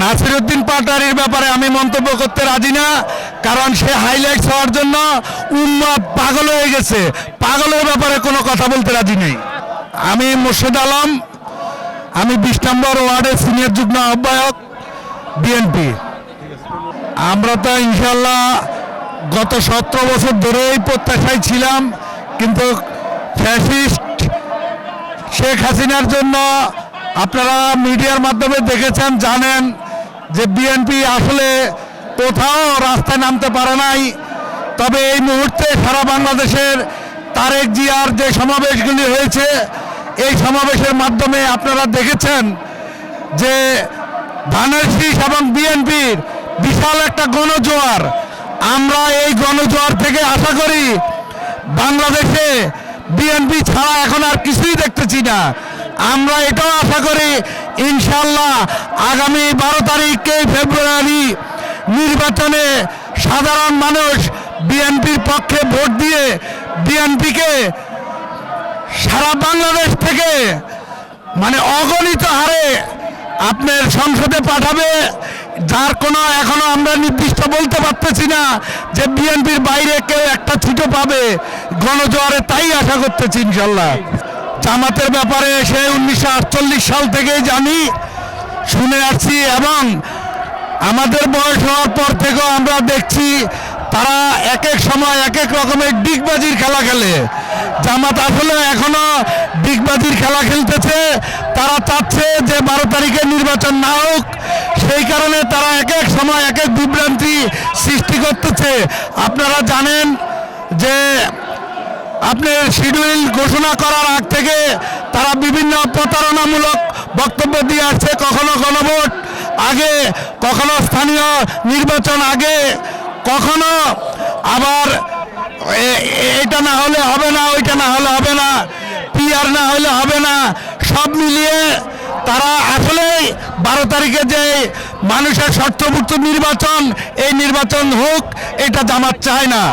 নাসিরুদ্দিন পাটারির ব্যাপারে আমি মন্তব্য করতে রাজি না, কারণ সে হাইলাইট হওয়ার জন্য উম্মা পাগল হয়ে গেছে। পাগলের ব্যাপারে কোনো কথা বলতে রাজি নেই। আমি মুর্শিদ আলম, আমি বিশ নম্বর ওয়ার্ডের সিনিয়র যুগ্ম আহ্বায়ক বিএনপি আমরা তো ইনশাল্লাহ গত সতেরো বছর ধরেই প্রত্যাশায় ছিলাম, কিন্তু ফ্যাসিস্ট শেখ হাসিনার জন্য আপনারা মিডিয়ার মাধ্যমে দেখেছেন, জানেন যে বিএনপি আসলে কোথাও রাস্তায় নামতে পারে নাই, তবে এই মুহূর্তে সারা বাংলাদেশের তারেক জিয়ার যে সমাবেশগুলি হয়েছে, এই সমাবেশের মাধ্যমে আপনারা দেখেছেন যে ধানের শীষ এবং বিএনপির বিশাল একটা গণজোয়ার। আমরা এই গণজোয়ার থেকে আশা করি বাংলাদেশে বিএনপি ছাড়া এখন আর কিছুই দেখতেছি না। আমরা এটাও আশা করি ইনশাল্লাহ আগামী বারো তারিখে ফেব্রুয়ারি নির্বাচনে সাধারণ মানুষ বিএনপির পক্ষে ভোট দিয়ে বিএনপিকে সারা বাংলাদেশ থেকে মানে অগণিত হারে আপনার সংসদে পাঠাবে, যার কোনো এখনও আমরা নির্দিষ্ট বলতে পারতেছি না যে বিএনপির বাইরে কেউ একটা ছিটো পাবে। গণজোয়ারে তাই আশা করতেছি ইনশাল্লাহ জামাতের ব্যাপারে সে উনিশশো আটচল্লিশ সাল থেকেই জানি, শুনে আসছি এবং আমাদের বয়স হওয়ার পর থেকেও আমরা দেখছি তারা এক এক সময় এক এক রকমের ডিগবাজির খেলা খেলে। জামাত আসলে এখনও ডিগবাজির খেলা খেলতেছে, তারা চাচ্ছে যে বারো তারিখে নির্বাচন না হোক, সেই কারণে তারা এক এক সময় এক এক বিভ্রান্তি সৃষ্টি করতেছে। আপনারা জানেন যে আপনার শিডিউল ঘোষণা করার আগ থেকে তারা বিভিন্ন প্রতারণামূলক বক্তব্য দিয়ে আসছে, কখনো গণভোট, আগে, কখনো স্থানীয় নির্বাচন, আগে, কখনো আবার এটা না হলে হবে না, ওইটা না হলে হবে না, পিআর না হলে হবে না, সব মিলিয়ে তারা আসলে বারো তারিখে যে মানুষের স্বচ্ছভুক্ত নির্বাচন, এই নির্বাচন হোক, এটা জামাত চায় না।